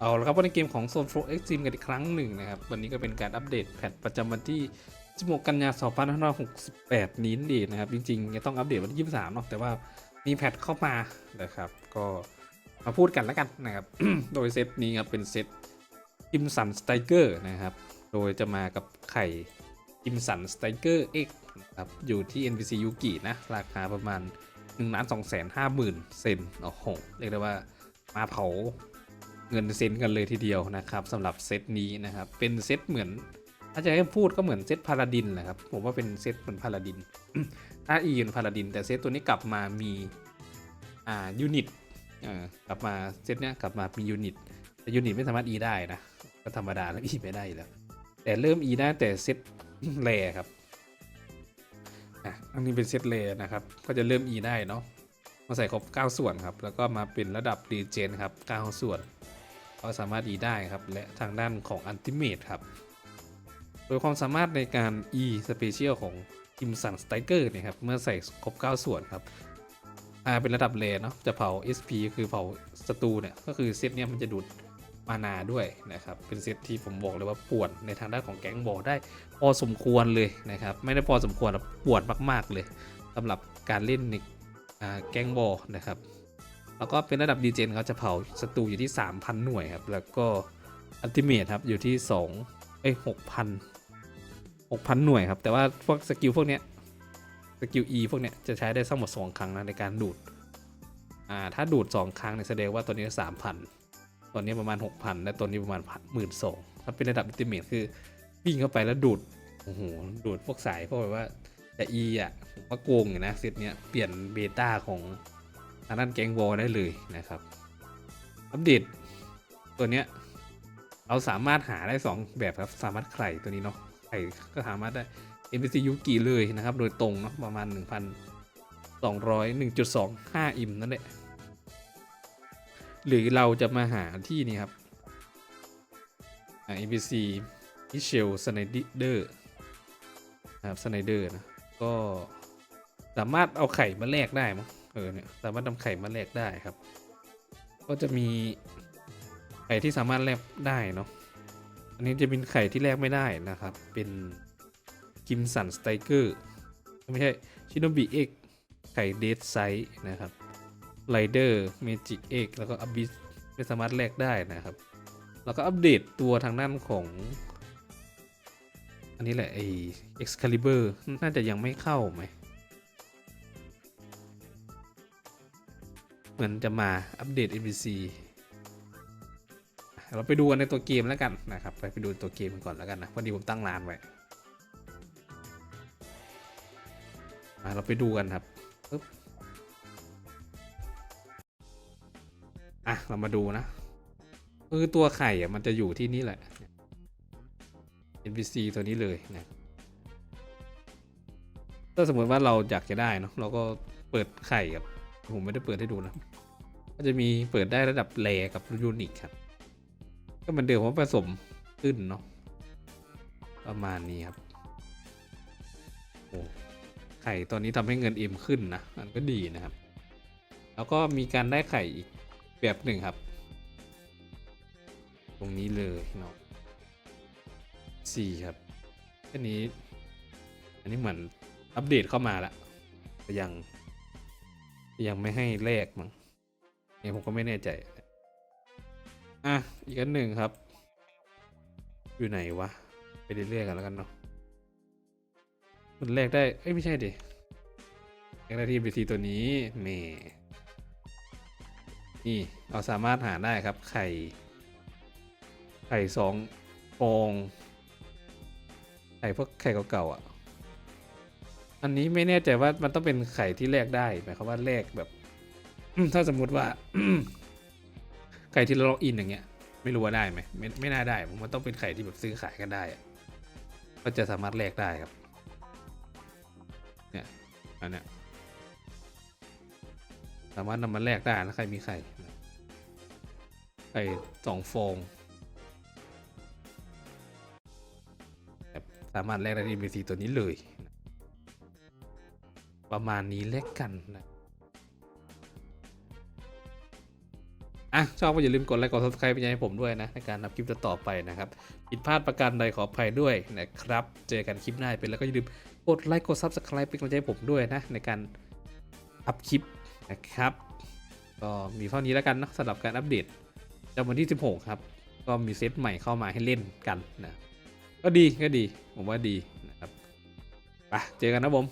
เอาละครับวันในเกมของ Zone 4 Extreme กันอีกครั้งหนึ่งนะครับ วันนี้ก็เป็นการอัปเดตแพทประจำวันที่16กันยายน2568 นี้นั่นเองนะครับ จริงๆจะต้องอัปเดตวันที่ 23เนาะแต่ว่ามีแพทเข้ามานะครับ ก็มาพูดกันแล้วกันนะครับ โดยเซตนี้ครับเป็นเซตกิมสันสไตเกอร์นะครับ โดยจะมากับไข่กิมสันสไตเกอร์ X นะครับอยู่ที่ NPC ยูกินะ ราคาประมาณ1ล้าน2แสน5หมื่นเซนโอ้โหเรียกได้ว่ามาเผา เงินเซ็นกันเลยทีเดียวนะครับสำหรับเซตนี้นะครับเป็นเซตเหมือนถ้าจะให้พูดก็เหมือนเซตพาราดินแหละครับผมว่าเป็นเซตเหมือนพาราดินถ้าอีเป็นพาราดิน แต่เซตตัวนี้กลับมามีอ่ายูนิตอ่ากลับมาเซตเนี้ยกลับมามียูนิตแต่ยูนิตไม่สามารถอีได้นะก็ธรรมดาแล้วอีไม่ได้แล้วแต่เริ่มอีได้แต่เซตแรครับอะอันนี้เป็นเซตแรนะครับ ก็จะเริ่มอีได้เนาะ มาใส่ครบ 9 ส่วนครับ แล้วก็มาเป็นระดับรีเจนครับ 9 ส่วน ก็สามารถ E ได้ครับ และทางด้านของ Ultimate ครับ โดยความสามารถในการ E Special ของ i m s o n Striker เนี่ยครับ เมื่อใส่ครบ 9 ส่วนครับอาเป็นระดับเลนเนาะจะเผา SP คือเผาศัตรูเนี่ย ก็คือเซตเนี่ยมันจะดูดมานาด้วยนะครับ เป็นเซตที่ผมบอกเลยว่าป่วนในทางด้านของแก๊งบอลได้พอสมควรเลยนะครับ ไม่ได้พอสมควรหรอกป่วนมาก ๆเลยสำหรับการเล่นในแก๊งบอลนะครับ แล้วก็เป็นระดับดีเจนเขาจะเผาศัตรูอยู่ที่ 3,000 หน่วยครับ แล้วก็อัลติเมทครับอยู่ที่2เอ้ย6,000 6,000 หน่วยครับ แต่ว่าพวกสกิลพวกเนี้ยสกิล E พวกเนี้ยจะใช้ได้ทั้งหมด 2 ครั้งนะในการดูด อ่า ถ้าดูด 2 ครั้งเนี่ยแสดงว่าตัวนี้ 3,000 ตัวนี้ประมาณ 6,000 และตัวนี้ประมาณ 12,000ถ้าเป็นระดับอัลติเมทคือวิ่งเข้าไปแล้วดูด โอ้โห ดูดพวกสายพวกแบบว่าแต่ E อะผมว่าโกงอยู่นะเซตเนี้ยเปลี่ยนเบต้าของ ทางด้านแกงวอลได้เลยนะครับอัปเดตตัวเนี้ยเราสามารถหาได้ 2 แบบครับ สามารถไข่ตัวนี้เนาะไข่ก็สามารถได้ NPC ยูกิเลยนะครับ โดยตรงเนาะประมาณ 1,200 1.25 อิมนั่นแหละ หรือเราจะมาหาที่นี่ครับอ่า NPC มิเชลสไนเดอร์นะครับสไนเดอร์นะ ก็สามารถเอาไข่มาแลกได้มั้ง ออเนี่ยสามารถนำไข่มาแลกได้ครับ ก็จะมีไข่ที่สามารถแลกได้เนาะอันนี้จะเป็นไข่ที่แลกไม่ได้นะครับ เป็นกิมสันสไตเกอร์ไม่ใช่ชิโนบิเอ็กไข่เดดไซส์นะครับไรเดอร์เมจิกเอ็กแล้วก็อ b บิสไม่สามารถแลกได้นะครับ แล้วก็อัปเดตตัวทางด้านของ อันนี้แหละไอ Excalibur น่าจะยังไม่เข้าไหม เหมือนจะมาอัปเดต NPC เราไปดูกันในตัวเกมแล้วกันนะครับ ไปไปดูตัวเกมกันก่อนแล้วกันนะพอดีผมตั้งร้านไว้มาเราไปดูกันครับปึ๊บอะเรามาดูนะคือตัวไข่อะมันจะอยู่ที่นี่แหละ NPC ตัวนี้เลยนะถ้าสมมติว่าเราอยากจะได้เนาะเราก็เปิดไข่กับ ผมไม่ได้เปิดให้ดูนะก็จะมีเปิดได้ระดับแรกับยูนิคครับ ก็เหมือนเดิมว่าผสมขึ้นเนาะประมาณนี้ครับโอ้ไข่ตอนนี้ทำให้เงินเอ็มขึ้นนะมันก็ดีนะครับ แล้วก็มีการได้ไข่อีกแบบหนึ่งครับ ตรงนี้เลยเนาะสี่ครับอันนี้ อันนี้เหมือนอัปเดตเข้ามาแล้วแต่ยัง ยังไม่ให้แลกมั้งเนี่ยผมก็ไม่แน่ใจ อะ อีกอันหนึ่งครับ อยู่ไหนวะ ไปเรื่อยๆกันแล้วกันเนาะ มันแลกได้ เอ้ยไม่ใช่ดิแลกได้ที่ NPC ตัวนี้เมนี่เราสามารถหาได้ครับ ไข่ ไข่สองฟอง ไข่พวกไข่เก่าๆอะ อันนี้ไม่แน่ใจว่ามันต้องเป็นไข่ที่แลกได้หมายความว่าแลกแบบถ้าสมมุติว่าไข่ที่เราล็อกอินอย่างเงี้ย ไม่รู้ว่าได้ไหมไม่ไม่น่าได้มว่าต้องเป็นไข่ที่แบบซื้อขายกันได้ก็จะสามารถแลกได้ครับ เนี่ยอันเนี้ยสามารถนำมาแลกได้นะใครมีไข่ไข่สองฟองสามารถแลกได้ที่ NPC ตัวนี้เลย ประมาณนี้แลกกันนะอะชอบก็อย่าลืมกดไลค์กด subscribe เป็นกำลังใจให้ผมด้วยนะ ในการทำคลิปต่อไปนะครับผิดพลาดประการใดขออภัยด้วยนะครับ เจอกันคลิปหน้าเป็นแล้วก็อย่าลืมกดไลค์กด subscribe เป็นกำลังใจให้ผมด้วยนะ ในการอัพคลิปนะครับ ก็มีเท่านี้แล้วกันนะสำหรับการอัปเดตจำวันที่ 16 ครับ ก็มีเซตใหม่เข้ามาให้เล่นกันนะก็ดีก็ดีผมว่าดีนะครับไปเจอกันนะผม